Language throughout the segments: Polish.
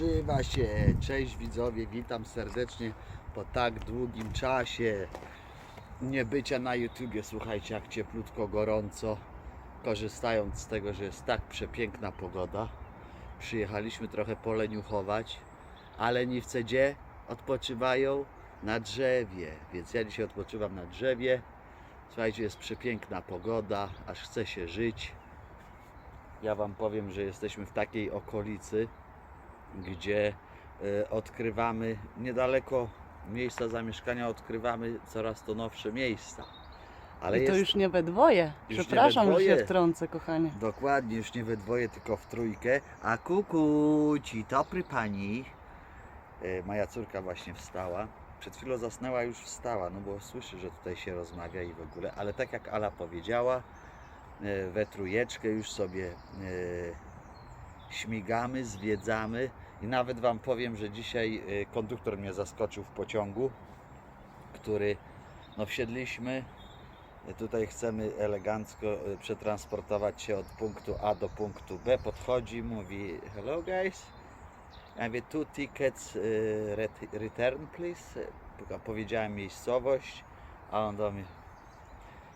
Odpoczywa się. Cześć widzowie, witam serdecznie po tak długim czasie niebycia na YouTubie. Słuchajcie, jak cieplutko, gorąco. Korzystając z tego, że jest tak przepiękna pogoda, przyjechaliśmy trochę poleniuchować, ale niwce gdzie odpoczywają? Na drzewie. Więc ja dzisiaj odpoczywam na drzewie. Słuchajcie, jest przepiękna pogoda, aż chce się żyć. Ja Wam powiem, że jesteśmy w takiej okolicy, gdzie e, odkrywamy niedaleko miejsca zamieszkania, odkrywamy coraz to nowsze miejsca. Ale I to jest już nie we dwoje. Już Przepraszam, we że się wtrącę, kochanie. dokładnie już nie we dwoje, tylko w trójkę. A kuku, ci dobry pani. E, Moja córka właśnie wstała. Przed chwilą zasnęła, już wstała, no bo słyszy, że tutaj się rozmawia i w ogóle. Ale tak jak Ala powiedziała, e, we trójeczkę już sobie śmigamy, zwiedzamy i nawet Wam powiem, że dzisiaj e, konduktor mnie zaskoczył w pociągu, który no wsiedliśmy. Tutaj chcemy elegancko e, przetransportować się od punktu A do punktu B. Podchodzi, mówi hello guys. Ja mówię two tickets ret- return please. Powiedziałem miejscowość, a on do mnie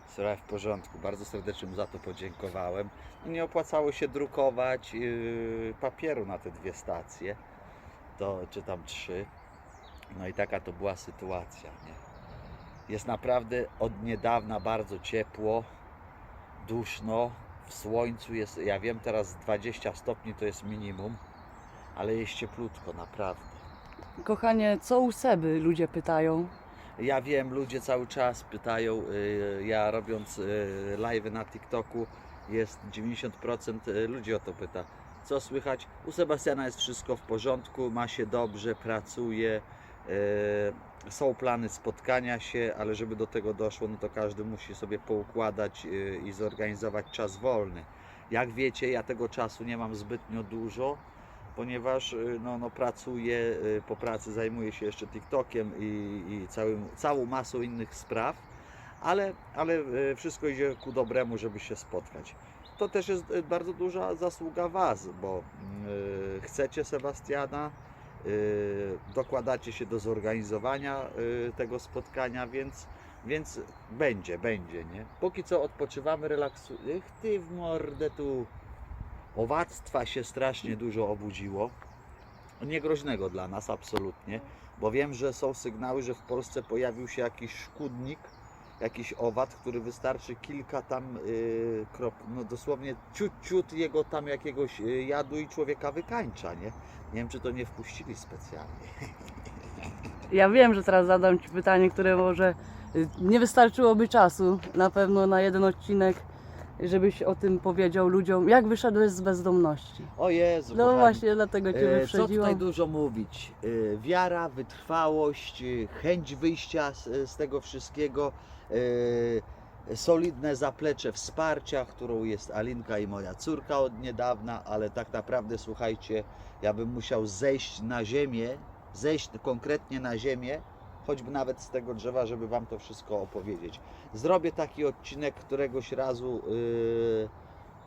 Słuchaj, w porządku. Bardzo serdecznie mu za to podziękowałem. Nie opłacało się drukować yy, papieru na te dwie stacje, to, czy tam trzy. No i taka to była sytuacja. Nie? Jest naprawdę od niedawna bardzo ciepło, duszno, w słońcu jest, ja wiem teraz 20 stopni to jest minimum, ale jest cieplutko naprawdę. Kochanie, co u Seby ludzie pytają? Ja wiem, ludzie cały czas pytają, y, ja robiąc y, live na TikToku, jest 90% ludzi o to pyta. Co słychać? U Sebastiana jest wszystko w porządku, ma się dobrze, pracuje, y, są plany spotkania się, ale żeby do tego doszło, no to każdy musi sobie poukładać y, i zorganizować czas wolny. Jak wiecie, ja tego czasu nie mam zbytnio dużo, ponieważ y, no, no, pracuję, y, po pracy zajmuję się jeszcze TikTokiem i, i całym, całą masą innych spraw, ale, ale y, wszystko idzie ku dobremu, żeby się spotkać. To też jest bardzo duża zasługa Was, bo y, chcecie Sebastiana, y, dokładacie się do zorganizowania y, tego spotkania, więc, więc będzie, będzie, nie? Póki co odpoczywamy, relaksujemy. Ty w mordę tu owadztwa się strasznie dużo obudziło. Niegroźnego dla nas absolutnie, bo wiem, że są sygnały, że w Polsce pojawił się jakiś szkódnik, jakiś owad, który wystarczy kilka tam yy, krop, no dosłownie ciut, ciut jego tam jakiegoś yy, jadu i człowieka wykańcza, nie? Nie wiem, czy to nie wpuścili specjalnie. Ja wiem, że teraz zadam Ci pytanie, które może y, nie wystarczyłoby czasu na pewno na jeden odcinek, żebyś o tym powiedział ludziom, jak wyszedłeś z bezdomności. O Jezu, No kochani. właśnie, dlatego Cię E, Co tutaj wyprzedziłam. dużo mówić? E, Wiara, wytrwałość, e, chęć wyjścia z, z tego wszystkiego, e, solidne zaplecze wsparcia, którą jest Alinka i moja córka od niedawna, ale tak naprawdę słuchajcie, ja bym musiał zejść na ziemię, zejść konkretnie na ziemię, choćby nawet z tego drzewa, żeby Wam to wszystko opowiedzieć. Zrobię taki odcinek któregoś razu. e,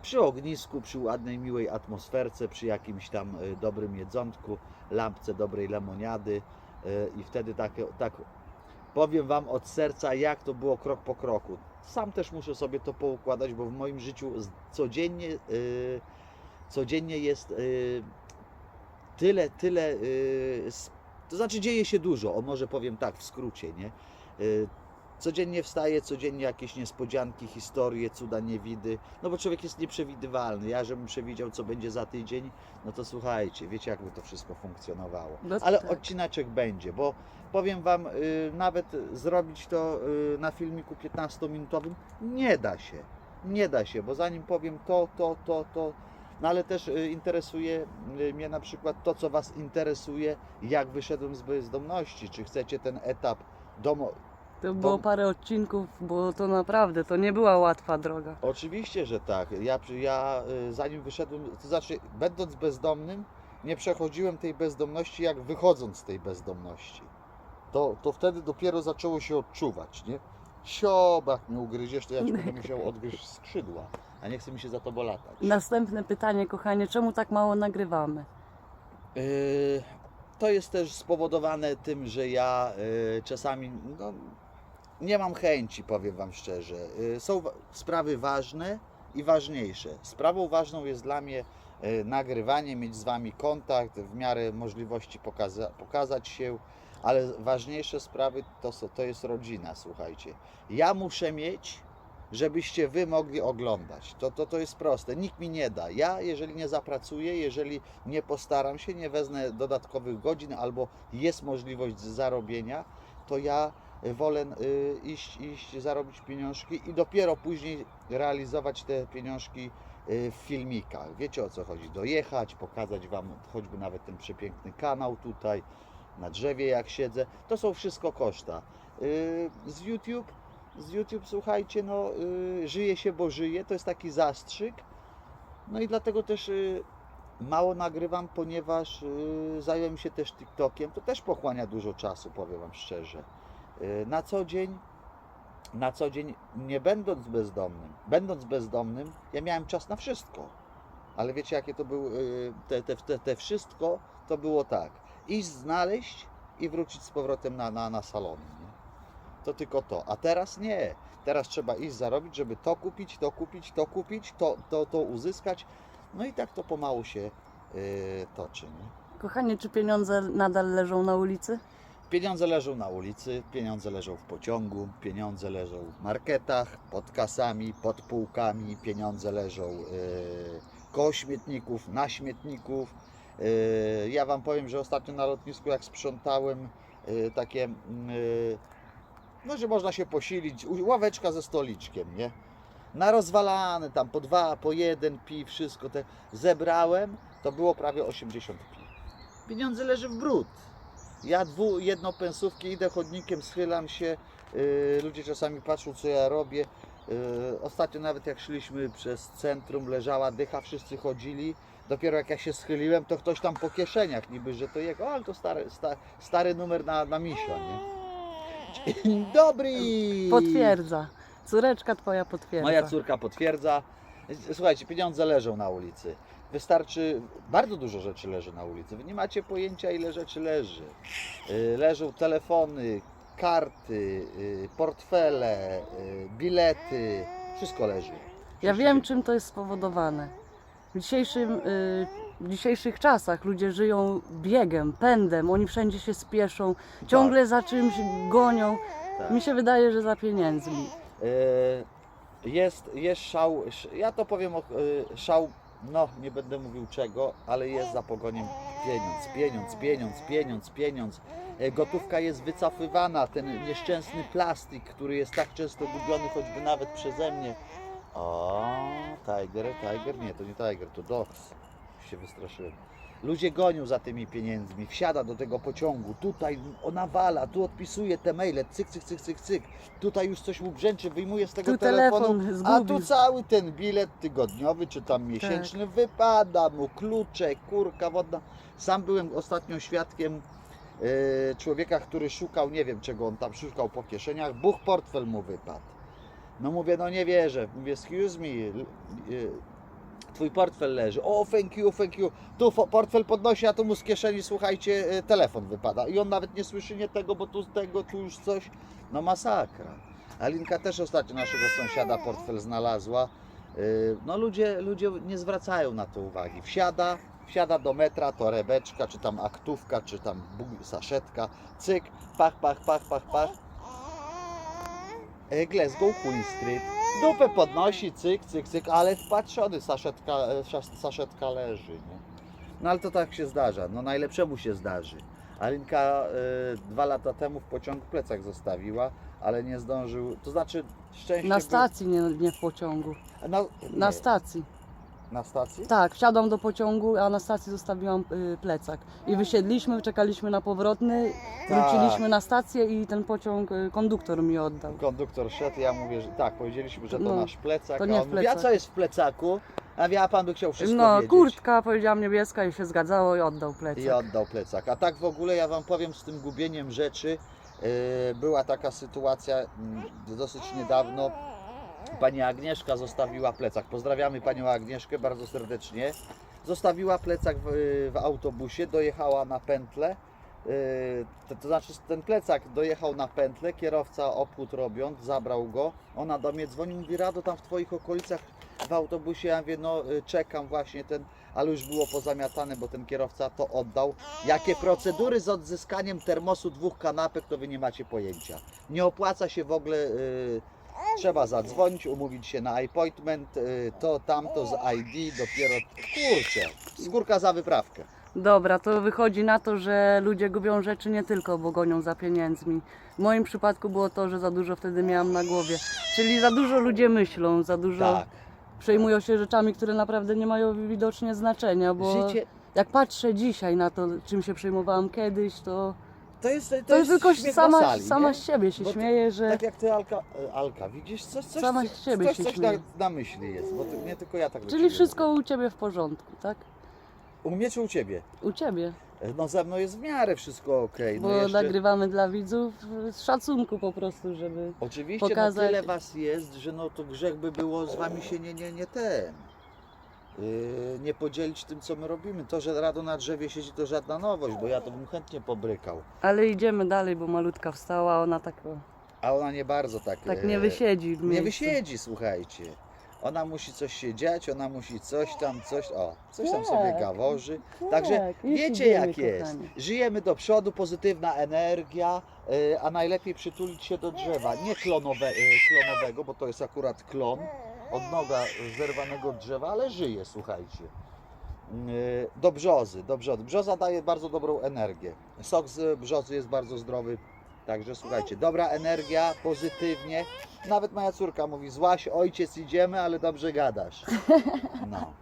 przy ognisku, przy ładnej, miłej atmosferce, przy jakimś tam y, dobrym jedzonku, lampce dobrej lemoniady y, i wtedy tak, tak powiem Wam od serca, jak to było krok po kroku. Sam też muszę sobie to poukładać, bo w moim życiu codziennie, y, codziennie jest y, tyle, tyle, y, s- to znaczy dzieje się dużo, o może powiem tak w skrócie, nie? Y, Codziennie wstaje, codziennie jakieś niespodzianki, historie, cuda, niewidy. No bo człowiek jest nieprzewidywalny. Ja, żebym przewidział, co będzie za tydzień, no to słuchajcie, wiecie, jakby to wszystko funkcjonowało. No Ale tak. odcinaczek będzie, bo powiem Wam, y, nawet zrobić to y, na filmiku 15-minutowym nie da się. Nie da się, bo zanim powiem to, to, to, to, no ale też y, interesuje y, mnie na przykład to, co Was interesuje, jak wyszedłem z bezdomności. Czy chcecie ten etap domo, To było Bo- parę odcinków, bo to naprawdę, to nie była łatwa droga. Oczywiście, że tak. Ja, ja y, zanim wyszedłem, to znaczy, będąc bezdomnym, nie przechodziłem tej bezdomności, jak wychodząc z tej bezdomności. To, to wtedy dopiero zaczęło się odczuwać, nie? Siobach mnie ugryziesz, to ja ci będę musiał odgryźć skrzydła. A nie chce mi się za tobą latać. Następne pytanie, kochanie, czemu tak mało nagrywamy? Yy, To jest też spowodowane tym, że ja yy, czasami no, nie mam chęci, powiem Wam szczerze. Yy, Są wa- sprawy ważne i ważniejsze. Sprawą ważną jest dla mnie yy, nagrywanie, mieć z Wami kontakt, w miarę możliwości pokaza- pokazać się, ale ważniejsze sprawy to, są- to jest rodzina, słuchajcie. Ja muszę mieć żebyście wy mogli oglądać. To, to, to jest proste. Nikt mi nie da. Ja, jeżeli nie zapracuję, jeżeli nie postaram się, nie wezmę dodatkowych godzin albo jest możliwość zarobienia, to ja wolę y, iść, iść zarobić pieniążki i dopiero później realizować te pieniążki y, w filmikach. Wiecie o co chodzi? Dojechać, pokazać Wam choćby nawet ten przepiękny kanał tutaj, na drzewie jak siedzę. To są wszystko koszta. Y, Z YouTube z YouTube, słuchajcie, no y, żyje się, bo żyje, to jest taki zastrzyk. No i dlatego też y, mało nagrywam, ponieważ y, zająłem się też TikTokiem. To też pochłania dużo czasu, powiem Wam szczerze. Y, na co dzień, na co dzień, nie będąc bezdomnym, będąc bezdomnym, ja miałem czas na wszystko. Ale wiecie, jakie to było, y, te, te, te, te wszystko, to było tak. Iść, znaleźć i wrócić z powrotem na, na, na salony. To tylko to. A teraz nie. Teraz trzeba iść zarobić, żeby to kupić, to kupić, to kupić, to, to, to uzyskać. No i tak to pomału się yy, toczy. Nie? Kochanie, czy pieniądze nadal leżą na ulicy? Pieniądze leżą na ulicy, pieniądze leżą w pociągu, pieniądze leżą w marketach, pod kasami, pod półkami, pieniądze leżą yy, koło śmietników, na śmietników. Yy, ja Wam powiem, że ostatnio na lotnisku jak sprzątałem yy, takie, yy, no że można się posilić, ławeczka ze stoliczkiem, nie? Na rozwalane tam po dwa, po jeden pi, wszystko te zebrałem, to było prawie 80 pi. Pieniądze leży w brud. Ja dwu, jednopensówki idę chodnikiem, schylam się, yy, ludzie czasami patrzą co ja robię. Yy, ostatnio nawet jak szliśmy przez centrum, leżała dycha, wszyscy chodzili. Dopiero jak ja się schyliłem, to ktoś tam po kieszeniach niby, że to jego, ale to stary, sta, stary numer na, na misia, nie? Dzień dobry! Potwierdza. Córeczka twoja potwierdza. Moja córka potwierdza. Słuchajcie, pieniądze leżą na ulicy. Wystarczy, bardzo dużo rzeczy leży na ulicy. Wy nie macie pojęcia, ile rzeczy leży. Yy, Leżą telefony, karty, yy, portfele, yy, bilety, wszystko leży. Ja Wszystko wiem, się- czym to jest spowodowane. W, dzisiejszym, y, w dzisiejszych czasach ludzie żyją biegiem, pędem, oni wszędzie się spieszą, ciągle za czymś gonią. Tak. Mi się wydaje, że za pieniędzmi. Yy, Jest, jest szał, sz- ja to powiem, o- yy, szał, no nie będę mówił czego, ale jest za pogoniem pieniądz, pieniądz, pieniądz, pieniądz, pieniądz. Yy, Gotówka jest wycofywana, ten nieszczęsny plastik, który jest tak często gubiony, choćby nawet przeze mnie. O, Tiger, Tiger, nie, to nie Tiger, to Dogs. Się wystraszyłem. Ludzie gonią za tymi pieniędzmi, wsiada do tego pociągu, tutaj ona wala, tu odpisuje te maile, cyk, cyk, cyk, cyk, cyk. Tutaj już coś mu brzęczy, wyjmuje z tego Tu telefonu, telefon a zgubił. tu cały ten bilet tygodniowy czy tam miesięczny wypada mu, klucze, kurka wodna. Sam byłem ostatnio świadkiem e, człowieka, który szukał, nie wiem czego on tam szukał po kieszeniach, buch portfel mu wypadł. No mówię, no nie wierzę. Mówię, excuse me, l- e, twój portfel leży. O, thank you, thank you. Tu portfel podnosi, a tu mu z kieszeni, słuchajcie, e, telefon wypada. I on nawet nie słyszy nie tego, bo tu tego, tu już coś. No masakra. Alinka też ostatnio naszego sąsiada portfel znalazła. Yy, No ludzie, ludzie nie zwracają na to uwagi. Wsiada, wsiada do metra, torebeczka, czy tam aktówka, czy tam saszetka, cyk, pach, pach, pach, pach, pach. E, Glasgow Queen Street. Dupę podnosi, cyk, cyk, cyk, ale wpatrzony, saszetka, e, saszetka leży, nie? No ale to tak się zdarza, no najlepszemu się zdarzy. Alinka e, dwa lata temu w pociągu plecak zostawiła, ale nie zdążył, to znaczy szczęście Na stacji, nie, nie w pociągu. na, Na nie, stacji. Na stacji? Tak, wsiadłam do pociągu, a na stacji zostawiłam y, plecak. I wysiedliśmy, czekaliśmy na powrotny, Tak. wróciliśmy na stację i ten pociąg y, konduktor mi oddał. Konduktor szedł, ja mówię, że tak, powiedzieliśmy, że to No, nasz plecak, to nie a on mówi, a plecak. co jest w plecaku? A wie, a pan by chciał wszystko No, wiedzieć. kurtka powiedziałam niebieska i się zgadzało i oddał plecak. I oddał plecak. A tak w ogóle ja Wam powiem z tym gubieniem rzeczy, yy, była taka sytuacja mm, dosyć niedawno. Pani Agnieszka zostawiła plecak. Pozdrawiamy Panią Agnieszkę bardzo serdecznie. Zostawiła plecak w, w autobusie, dojechała na pętlę. Yy, To, to znaczy ten plecak dojechał na pętlę, kierowca obchód robiąc, zabrał go. Ona do mnie dzwoni, mówi Rado tam w Twoich okolicach w autobusie. Ja mówię, no y, czekam właśnie ten, ale już było pozamiatane, bo ten kierowca to oddał. Jakie procedury z odzyskaniem termosu dwóch kanapek, to Wy nie macie pojęcia. Nie opłaca się w ogóle... y, Trzeba zadzwonić, umówić się na appointment, y, to tamto z ID, dopiero kurczę, skórka za wyprawkę. Dobra, to wychodzi na to, że ludzie gubią rzeczy nie tylko, bo gonią za pieniędzmi. W moim przypadku było to, że za dużo wtedy miałam na głowie. Czyli za dużo ludzie myślą, za dużo Tak, przejmują się rzeczami, które naprawdę nie mają widocznie znaczenia, bo życie jak patrzę dzisiaj na to, czym się przejmowałam kiedyś, to, to jest, to, to, jest tylko śmiech na sama, sali, sama nie? z siebie się Bo ty- śmieję, że Tak jak ty Alka, e, Alka widzisz, coś, coś, Sama coś, z siebie coś, się coś na, śmieję. na myśli jest, bo ty, nie tylko ja tak do czyli wszystko u Ciebie w porządku, tak? mówię. U mnie czy u Ciebie? U Ciebie, E, No ze mną jest w miarę wszystko okej. bo No jeszcze, nagrywamy dla widzów z szacunku po prostu, żeby... Oczywiście pokazać- no tyle was jest, że no to grzech by było z wami się nie, nie, nie ten. Yy, nie podzielić tym, co my robimy. To, że Rado na drzewie siedzi, to żadna nowość, bo ja to bym chętnie pobrykał. Ale idziemy dalej, bo malutka wstała, ona tak, A ona nie bardzo tak. tak e, nie wysiedzi w Nie wysiedzi, słuchajcie. Ona musi coś się dziać, ona musi coś tam, coś, o, coś tam Tak. sobie gaworzy. Także Tak, już wiecie idziemy, jak jest. kochanie. Żyjemy do przodu, pozytywna energia, y, a najlepiej przytulić się do drzewa. Nie klonowe, y, klonowego, bo to jest akurat klon od noga zerwanego drzewa, ale żyje, słuchajcie. Y, Do brzozy, do brzozy. Brzoza daje bardzo dobrą energię. Sok z brzozy jest bardzo zdrowy. Także słuchajcie, dobra energia, pozytywnie. Nawet moja córka mówi, złaś ojciec idziemy, ale dobrze gadasz. No.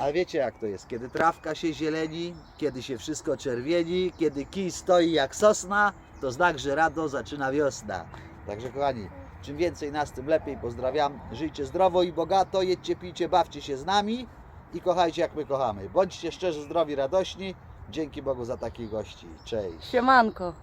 Ale wiecie jak to jest, kiedy trawka się zieleni, kiedy się wszystko czerwieni, kiedy kij stoi jak sosna, to znak, że rado zaczyna wiosna. Także kochani, czym więcej nas, tym lepiej. Pozdrawiam, żyjcie zdrowo i bogato, jedźcie, pijcie, bawcie się z nami i kochajcie jak my kochamy. Bądźcie szczerzy, zdrowi, radośni. Dzięki Bogu za takich gości. Cześć. Siemanko.